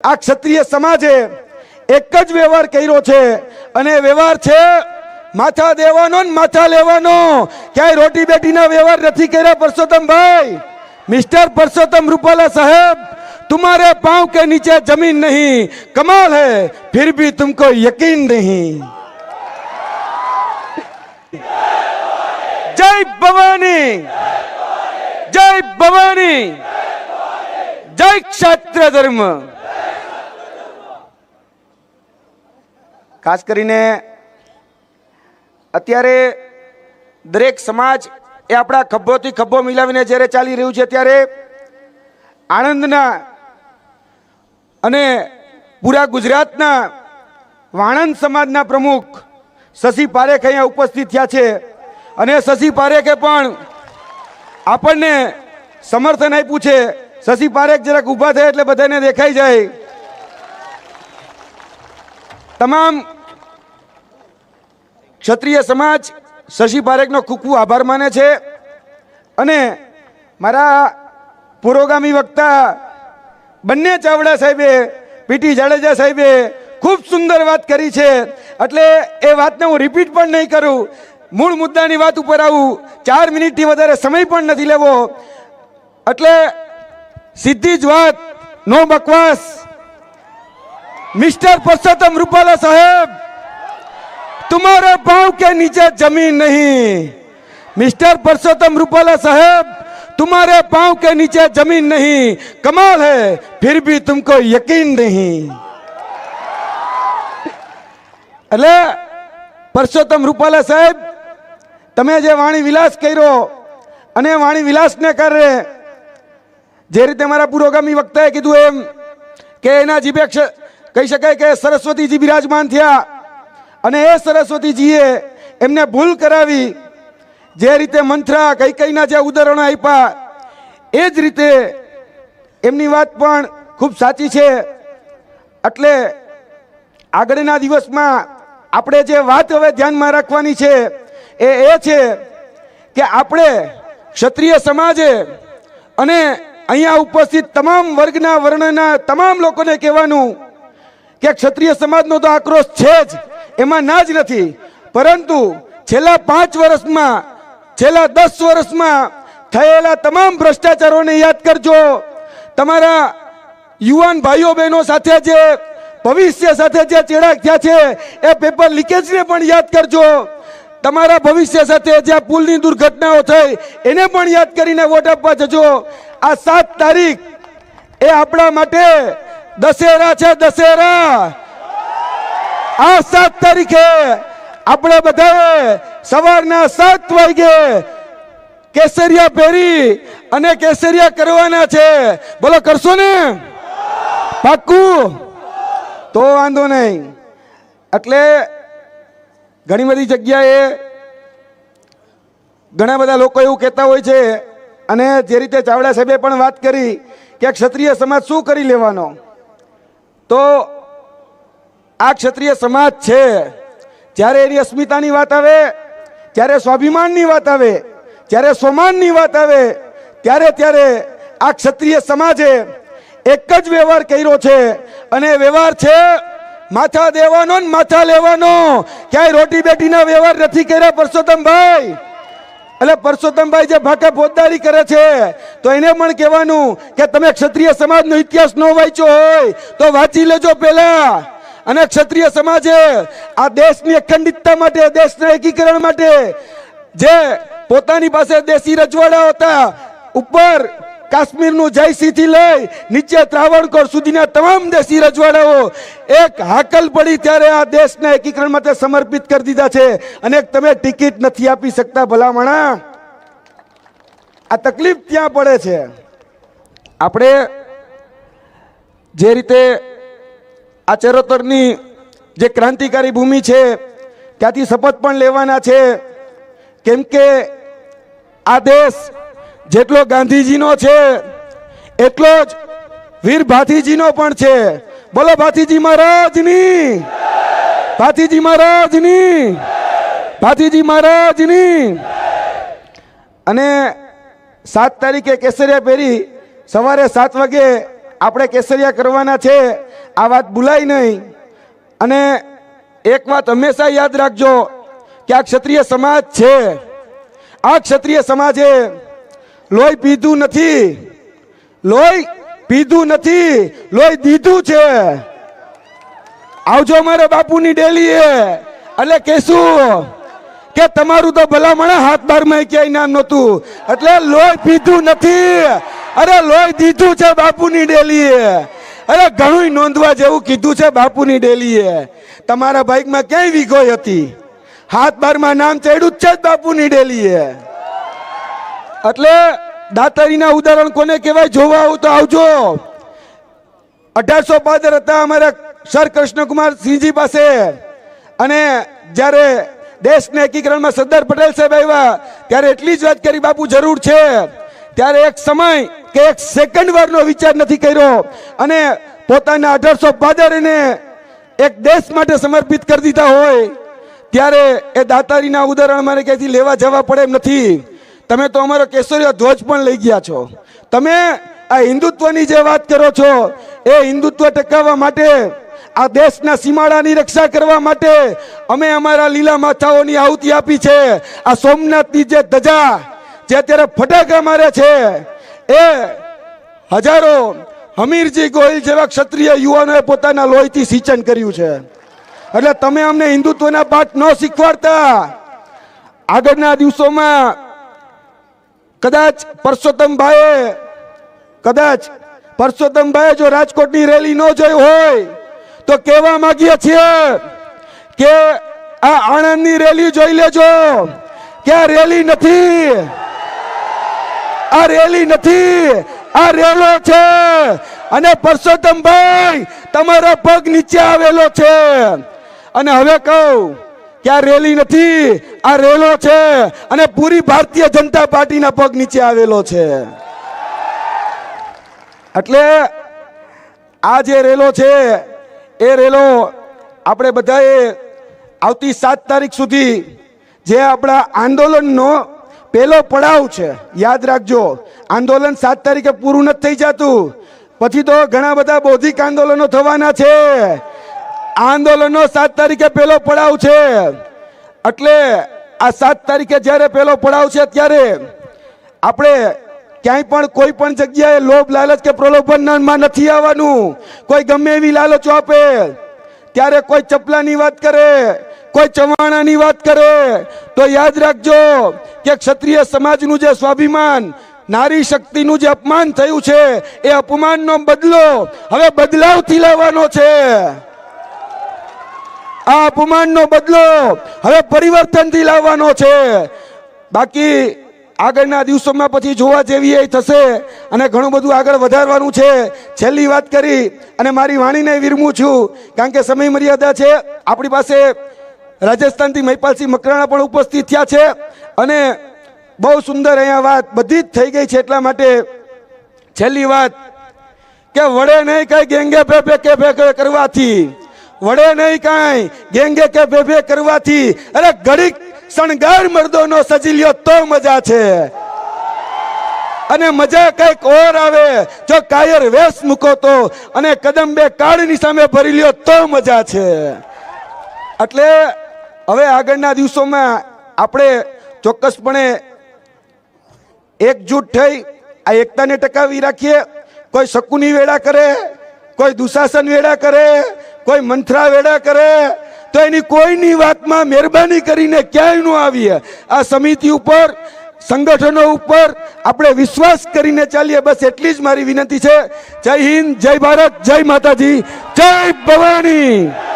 આ ક્ષત્રિય સમાજે એક જ વ્યવહાર કર્યો છે અને એ વ્યવહાર છે માથા દેવાનો ને માથા લેવાનો ક્યાંય રોટી બેટીના વ્યવહાર નથી કર્યા પરસોત્તમભાઈ મિસ્ટર પરસોત્તમ રૂપાલા સાહેબ तुम्हारे पांव के नीचे जमीन नहीं कमाल है फिर भी तुमको यकीन नहीं जय भवानी जय भवानी जय क्षत्र धर्म ખાસ કરીને અત્યારે દરેક સમાજ એ આપણા ખભોથી ખભો મિલાવીને જ્યારે ચાલી રહ્યું છે ત્યારે આણંદના અને પૂરા ગુજરાતના વાણંદ સમાજના પ્રમુખ શશી પારેખ અહીંયા ઉપસ્થિત થયા છે. અને શશી પારેખે પણ આપણને સમર્થન આપ્યું છે. શશી પારેખ જરાક ઊભા થાય એટલે બધાને દેખાઈ જાય. તમામ ક્ષત્રિય સમાજ શશી પારેખનો ખૂબ ખૂબ આભાર માને છે અને મારા પુરોગામી વક્તા બંને ચાવડા સાહેબે પીટી જાડેજા સાહેબે ખૂબ સુંદર વાત કરી છે. એટલે એ વાતને હું રિપીટ પણ નહીં કરું. મૂળ મુદ્દાની વાત ઉપર આવું. ચાર મિનિટથી વધારે સમય પણ નથી લેવો. એટલે સીધી જ વાત, નો બકવાસ. मिस्टर परसोत्तम रूपाला साहेब तुम्हारे पांव के नीचे जमीन नहीं मिस्टर परसोत्तम रूपाला साहेब तुम्हारे पांव के नीचे जमीन नहीं कमाल है फिर भी तुमको यकीन नहीं એટલે પરસોત્તમ રૂપાલા સાહેબ તમે જે વાણી વિલાસ કર્યો અને વાણી વિલાસને કારણે જે રીતે મારા પુરોગામી વક્તાએ કીધું એમ કે એના જીભે ક્ષ- કહી શકાય કે સરસ્વતીજી બિરાજમાન થયા. અને એ સરસ્વતીજીએ એમને ભૂલ કરાવી. જે રીતે મંથરા કઈ કઈના જે ઉદાહરણો આપ્યા, એ જ રીતે એમની વાત પણ ખૂબ સાચી છે. એટલે આગળના દિવસમાં આપણે જે વાત હવે ધ્યાનમાં રાખવાની છે, એ એ છે કે આપણે ક્ષત્રિય સમાજે અને અહીંયા ઉપસ્થિત તમામ વર્ગના વર્ણના તમામ લોકોને કહેવાનું કે ક્ષત્રિય સમાજનો તો આક્રોશ છે જ, એમાં ના જ નથી. પરંતુ છેલ્લા પાંચ વર્ષમાં, છેલ્લા દસ વર્ષમાં થયેલા તમામ ભ્રષ્ટાચારોને યાદ કરજો. તમારા યુવાન ભાઈઓ બહેનો સાથે જે, ભવિષ્ય સાથે જે ચેડાક થયા છે, એ પેપર લીકેજને પણ યાદ કરજો. તમારા ભવિષ્ય સાથે જે આ પુલની દુર્ઘટનાઓ થઈ, એને પણ યાદ કરીને વોટ આપવા જજો. આ સાત તારીખ એ આપણા માટે દશેરા છે દશેરા. આ સાત તારીખે આપણે બધાએ સવારના સાત વાગે કેસરિયા પહેરી અને કેસરિયા કરવાના છે. બોલો, કરશો ને? પાક્કું? તો વાંધો નહીં. એટલે ઘણી બધી જગ્યાએ ઘણા બધા લોકો એવું કહેતા હોય છે અને જે રીતે ચાવડા સાહેબે પણ વાત કરી કે ક્ષત્રિય સમાજ શું કરી લેવાનો? તો આ ક્ષત્રિય સમાજ છે. જ્યારે એની અસ્મિતાની વાત આવે, ત્યારે સ્વાભિમાનની વાત આવે જ્યારે સ્વમાનની વાત આવે, ત્યારે ત્યારે આ ક્ષત્રિય સમાજે એક જ વ્યવહાર કર્યો છે અને વ્યવહાર છે માથા દેવાનો ને માથા લેવાનો. ક્યાંય રોટી બેટીના વ્યવહાર નથી કર્યા પરસોત્તમભાઈ. એટલે પરસોત્તમભાઈ જે ભાકા ફોજદારી કરે છે, તો એને પણ કહેવાનું કે તમે ક્ષત્રિય સમાજનો ઇતિહાસ ન વાંચ્યો હોય, તો વાંચી લેજો પહેલા. અને ક્ષત્રિય સમાજે આ દેશની અખંડિતતા માટે, દેશના એકીકરણ માટે જે પોતાની પાસે દેશી રજવાડા હતા, ઉપર કાશ્મીરનું જયસિંહથી લઈ નીચે ત્રાવણકોર સુધીના તમામ દેશી રજવાડાઓ એક હાકલ પડી ત્યારે આ દેશના એકીકરણ માટે સમર્પિત કરી દીધા છે. અને તમે ટિકિટ નથી આપી શકતા ભલામણા. આ તકલીફ ત્યાં પડે છે. આપણે જે રીતે આ ચરોતરની જે ક્રાંતિકારી ભૂમિ છે, ત્યાંથી શપથ પણ લેવાના છે. કેમ કે આ દેશ જેટલો ગાંધીજીનો છે, એટલો જ વીર ભાથીજીનો પણ છે. બોલો ભાથીજી મહારાજની. ભાથીજી મહારાજની. ભાથીજી મહારાજની. અને સાત તારીખે કેસરિયા પહેરી સવારે સાત વાગે આપણે કેસરિયા કરવાના છે. આ વાત ભૂલાય નહીં. અને એક વાત હંમેશા યાદ રાખજો કે આ ક્ષત્રિય સમાજ છે. આ ક્ષત્રિય સમાજે લોહી પીધું નથી. લોહી પીધું નથી. લોહી દીધું છે. આવજો મારા બાપુની ડેલી એટલે કેશું કે તમારું તો ભલામણ હાથ બારમાં ક્યાંય નામ નહોતું. એટલે લોહી પીધું નથી. અરે લોહી દીધું છે બાપુની ડેલીએ. અરે ઘણું નોંધવા જેવું કીધું છે બાપુની ડેલીએ. તમારા બાઈકમાં ક્યાંય વિગોઈ હતી. હાથ બારમાં નામ ચડ્યું છે જ બાપુની ડેલીએ. એટલે દાતારીના ઉદાહરણ કોને કહેવાય? જોવા આવું તો આવજો. અઢારસો પાદર હતા અમારા સર કૃષ્ણકુમાર સિંહજી પાસે. અને જ્યારે દેશને એકીકરણમાં સરદાર પટેલ સાહેબ આવ્યા, ત્યારે એટલી જ વાત કરી, બાપુ, જરૂર છે. ત્યારે એક સમય કે એક સેકન્ડ વારનો વિચાર નથી કર્યો. અને પોતાના અઢારસો પાદરને એક દેશ માટે સમર્પિત કરી દીધા હોય, ત્યારે એ દાતારીના ઉદાહરણ મારે ક્યાંથી લેવા જવા પડે એમ નથી. તમે તો અમારો કેસરીયો ધ્વજ પણ લઈ ગયા છો. તમે આ હિન્દુત્વની જે વાત કરો છો, એ હિન્દુત્વ ટકાવવા માટે, આ દેશના સીમાડાની રક્ષા કરવા માટે અમે અમારા લીલા માથાઓની આહુતિ આપી છે. આ સોમનાથની જે ધજા જે અત્યારે ફટાકા મારે છે, એ હજારો હમીરજી ગોહિલ જેવા ક્ષત્રિય યુવાનોએ પોતાના લોહીથી સિંચન કર્યું છે. એટલે તમે અમને હિન્દુત્વના પાઠ ન શીખવાડતા. આગળના દિવસોમાં કદાચ પરસોત્તમભાઈએ કદાચ પરસોત્તમભાઈએ જો રાજકોટની રેલી ન જોઈ હોય, તો કહેવા માંગીએ છીએ કે આ આણંદની રેલી જોઈ લેજો. કે આ રેલી નથી. આ રેલી નથી. આ રેલો છે. અને પરસોત્તમભાઈ તમારો પગ નીચે આવેલો છે. અને હવે કહું કે આ રેલી નથી? આ રેલો છે અને પૂરી ભારતીય જનતા પાર્ટીના પગ નીચે આવેલો છે. એટલે આ જે રેલો છે, એ રેલો આપણે બધાએ આવતી સાત તારીખ સુધી જે આપણા આંદોલનનો પહેલો પડાવ છે, યાદ રાખજો, આંદોલન સાત તારીખે પૂરું નથી થઈ જતું. પછી તો ઘણા બધા બૌદ્ધિક આંદોલનો થવાના છે. આંદોલનનો સાત તારીખે પહેલો પડાવ છે. એટલે આ સાત તારીખે જ્યારે પહેલો પડાવ છે ત્યારે આપણે ક્યાંય પણ કોઈ પણ જગ્યાએ લોભ, લાલચ કે પ્રલોભનમાં નથી આવવાનું. કોઈ ગમે એવી લાલચો આપે, ત્યારે કોઈ ચપલાની વાત કરે, કોઈ ચવાણાની વાત કરે. તો યાદ રાખજો કે ક્ષત્રિય સમાજનું જે સ્વાભિમાન, નારી શક્તિનું જે અપમાન થયું છે, એ અપમાનનો બદલો હવે બદલાવથી લેવાનો છે. આ અપમાનનો બદલો. હવે પરિવર્તનથી લાવવાનો છે. બાકી આગળના દિવસોમાં પછી જોવા જેવી એ થશે અને ઘણું બધું આગળ વધારવાનું છે. છેલ્લી વાત કરી અને મારી વાણીને વિરમું છું. કારણ કે સમય મર્યાદા છે. આપણી પાસે રાજસ્થાનથી મહિપાલસિંહ મકરાણા પણ ઉપસ્થિત થયા છે. અને બહુ સુંદર અહીંયા વાત બધી જ થઈ ગઈ છે એટલા માટે છેલ્લી વાત કે વડે નહીં કઈ ગેંગે ફેફે કે પે કરવાથી વડે નહીં કાંઈ. ગેંગે કે ભે ભે કરવાથી. અરે ઘડીક શણગાર મર્દોનો સજી લ્યો તો મજા છે. અને મજા કંઈક ઓર આવે. જો કાયર વેશ મૂકો તો અને કદમ બે કાળની સામે ભરી લ્યો તો મજા છે. એટલે હવે આગળના દિવસોમાં આપણે ચોક્કસપણે એકજૂટ થઈ આ એકતાને ટકાવી રાખીએ. કોઈ શકુની વેળા કરે, કોઈ દુશાસન વેળા કરે કોઈ મંથરા વેડા કરે, તો એની કોઈની વાતમાં મહેરબાની કરીને ક્યાંય ન આવીએ. આ સમિતિ ઉપર, સંગઠનો ઉપર આપણે વિશ્વાસ કરીને ચાલીએ. બસ એટલી જ મારી વિનંતી છે. જય હિન્દ, જય ભારત, જય માતાજી, જય ભવાની.